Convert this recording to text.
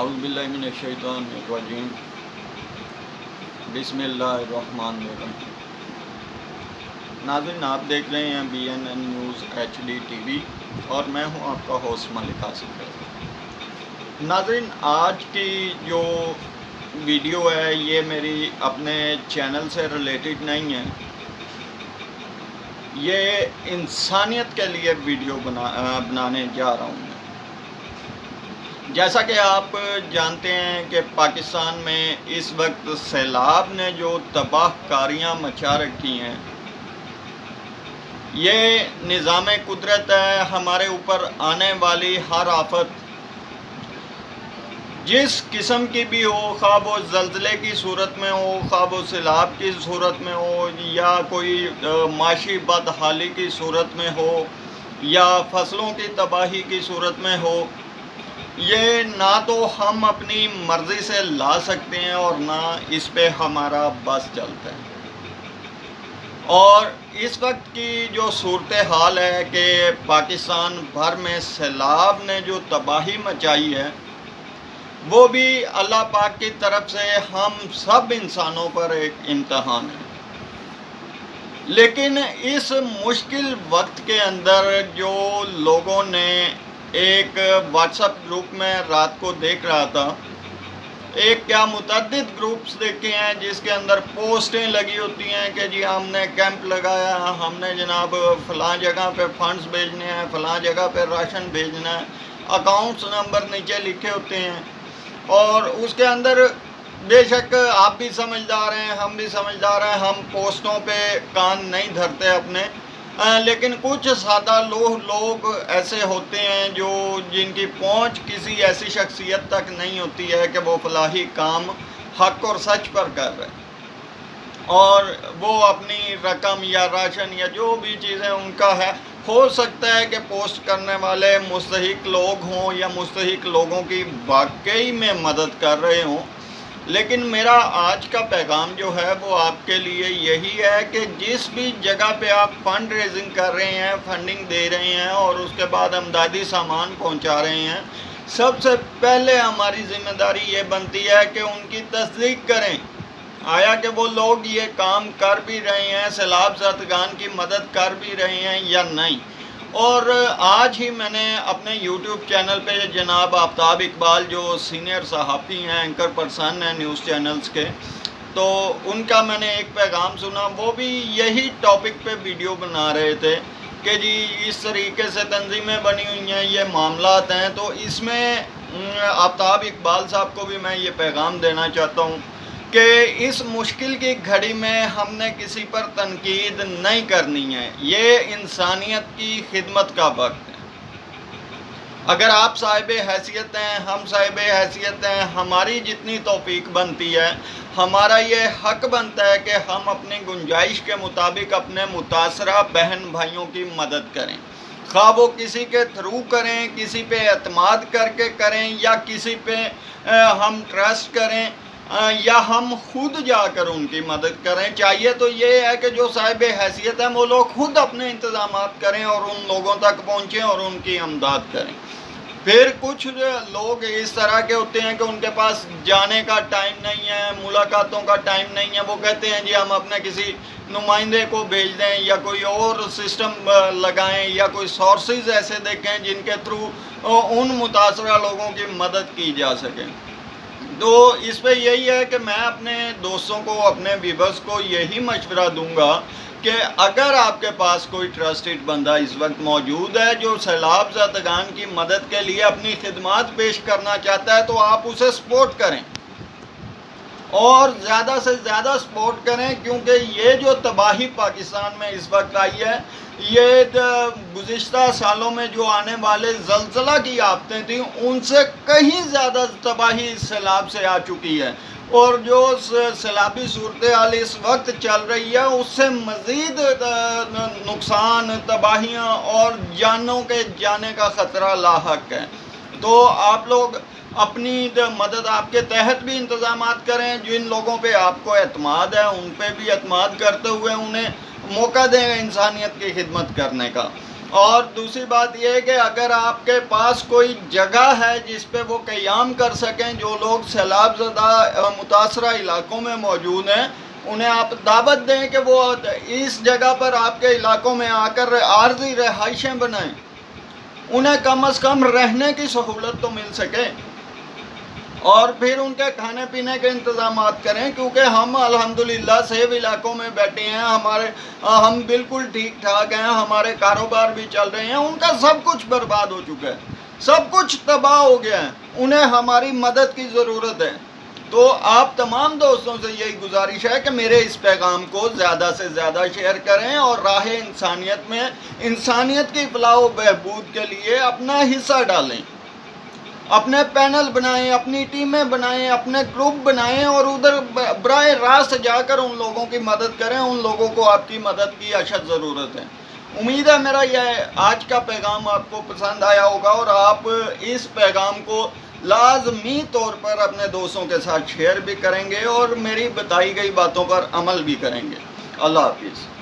अउज़बिल्लिमिनशैतानिर्रजीम बिस्मिल्लाहिर्रहमानिर्रहीम। नाज़रीन, आप देख रहे हैं B N N news H D T V और मैं हूँ आपका होस्ट मलिक आसिफ नाजिन आज की जो वीडियो है, ये मेरी अपने चैनल से रिलेटेड नहीं है। ये इंसानियत के लिए वीडियो बना बनाने जा रहा हूँ जैसा कि आप जानते हैं कि पाकिस्तान में इस वक्त सैलाब ने जो तबाहकारियाँ मचा रखी हैं, ये निज़ाम कुदरत है, हमारे ऊपर आने वाली हर आफत। जिस किस्म की भी हो खा वो जल्जले की सूरत में हो खा वो सैलाब की सूरत में हो, या कोई माशी बदहाली की सूरत में हो, या फ़सलों की तबाही की सूरत में हो ये ना तो हम अपनी मर्ज़ी से ला सकते हैं और ना इस पे हमारा बस चलता है। और इस वक्त की जो सूरत हाल है कि पाकिस्तान भर में सैलाब ने जो तबाही मचाई है, वो भी अल्लाह पाक की तरफ़ से हम सब इंसानों पर एक इम्तहान है। लेकिन इस मुश्किल वक्त के अंदर जो लोगों ने एक व्हाट्सएप ग्रुप में रात को देख रहा था। एक क्या मुतद ग्रुप्स देखे हैं, जिसके अंदर पोस्टें लगी होती हैं कि जी हमने कैंप लगाया, हमने जनाब फ़लाँ जगह पे फंड्स भेजने हैं, फ़लाँ जगह पे राशन भेजना है। अकाउंट्स नंबर नीचे लिखे होते हैं। और उसके अंदर बेशक आप भी समझदार हैं, हम भी समझदार हैं, हम पोस्टों पे कान नहीं धरते अपने। लेकिन कुछ सादा लोह लोग ऐसे होते हैं जो जिनकी पहुँच किसी ऐसी शख्सियत तक नहीं होती है कि वो फलाही काम हक और सच पर कर रहे और वो अपनी रकम या राशन या जो भी चीज़ें उनका है, हो सकता है कि पोस्ट करने वाले मुस्तक लोग हों या मुस्तक लोगों की वाकई में मदद कर रहे हों। लेकिन मेरा आज का पैगाम जो है वो आपके लिए यही है कि जिस भी जगह पे आप फंड रेजिंग कर रहे हैं फंडिंग दे रहे हैं और उसके बाद अमदादी सामान पहुँचा रहे हैं, सबसे पहले हमारी ज़िम्मेदारी ये बनती है कि उनकी तस्दीक करें। आया कि वो लोग ये काम कर भी रहे हैं सैलाब जदगान की मदद कर भी रहे हैं या नहीं। और आज ही मैंने अपने यूट्यूब चैनल पे जनाब आफ्ताब इकबाल, जो सीनियर सहाफ़ी हैं एंकर पर्सन हैं न्यूज़ चैनल्स के तो उनका मैंने एक पैगाम सुना। वो भी यही टॉपिक पे वीडियो बना रहे थे कि जी, इस तरीके से तंजीमें बनी हुई हैं, ये मामला हैं। तो इसमें आफ्ताब इकबाल साहब को भी मैं ये पैगाम देना चाहता हूँ कि इस मुश्किल की घड़ी में हमने किसी पर तनकीद नहीं करनी है। ये इंसानियत की खिदमत का वक्त है। अगर आप साहिब हैसियत हैं, हम साहिब हैसियत हैं, हमारी जितनी तोफ़ीक बनती है, हमारा ये हक बनता है कि हम अपनी गुंजाइश के मुताबिक अपने मुतासरा बहन भाइयों की मदद करें। खा वो किसी के थ्रू करें, किसी पे अतमाद करके करें या किसी पे हम ट्रस्ट करें। या हम खुद जाकर उनकी मदद करें? चाहिए तो ये है कि जो साहिब हैसियत हैं, वो लोग खुद अपने इंतज़ाम करें और उन लोगों तक पहुँचें और उनकी अमदाद करें। फिर कुछ लोग इस तरह के होते हैं कि उनके पास जाने का टाइम नहीं है, मुलाकातों का टाइम नहीं है। वो कहते हैं, जी, हम अपने किसी नुमाइंदे को भेज दें या कोई और सिस्टम लगाएँ या कोई सोर्सेज ऐसे देखें जिनके थ्रू उन मुतासर लोगों की मदद की जा सके। तो इस पर यही है कि मैं अपने दोस्तों को, अपने व्यूवर्स को यही मशवरा दूँगा कि अगर आपके पास कोई ट्रस्टेड बंदा इस वक्त मौजूद है जो सैलाब जदगान की मदद के लिए अपनी खिदमत पेश करना चाहता है तो आप उसे सपोर्ट करें। और ज़्यादा से ज़्यादा सपोर्ट करें, क्योंकि ये जो तबाही पाकिस्तान में इस वक्त आई है, ये गुज्त सालों में जो आने वाले जलसला की आफतें थी, उनसे कहीं ज़्यादा तबाही इस सैलाब से आ चुकी है। और जो सैलाबी सूरत हाल इस वक्त चल रही है, उससे मज़ीद नुकसान, तबाहियाँ और जानों के जाने का ख़तरा लाक है। तो आप लोग अपनी मदद आपके तहत भी इंतज़ाम करें जिन लोगों पे आपको अतमाद है, उन पर भी अतमाद करते हुए उन्हें मौका दें इंसानियत की खिदमत करने का। और दूसरी बात यह है कि अगर आपके पास कोई जगह है जिस पे वो क़याम कर सकें, जो लोग सैलाब ज़दा मुतासरा इलाकों में मौजूद हैं, उन्हें आप दावत दें कि वो इस जगह पर आपके इलाकों में आकर आर्जी रहाइशें बनाएँ। उन्हें कम अज़ कम रहने की सहूलत तो मिल सके। और फिर उनके खाने पीने के इंतज़ाम करें, क्योंकि हम अल्हम्दुलिल्लाह सेब इलाकों में बैठे हैं, हमारे हम बिल्कुल ठीक ठाक हैं, हमारे कारोबार भी चल रहे हैं, उनका सब कुछ बर्बाद हो चुका है, सब कुछ तबाह हो गया है, उन्हें हमारी मदद की ज़रूरत है। तो आप तमाम दोस्तों से यही गुजारिश है कि मेरे इस पैगाम को ज़्यादा से ज़्यादा शेयर करें और राह इंसानियत में, इंसानियत की फलाह बहबूद के लिए अपना हिस्सा डालें। अपने पैनल बनाएँ, अपनी टीमें बनाएँ, अपने ग्रुप बनाएँ और उधर बर रास्त जाकर उन लोगों की मदद करें, उन लोगों को आपकी मदद की अशद ज़रूरत है। उम्मीद है मेरा यह आज का पैगाम आपको पसंद आया होगा और आप इस पैगाम को लाजमी तौर पर अपने दोस्तों के साथ शेयर भी करेंगे और मेरी बताई गई बातों पर अमल भी करेंगे। अल्लाह हाफिज़।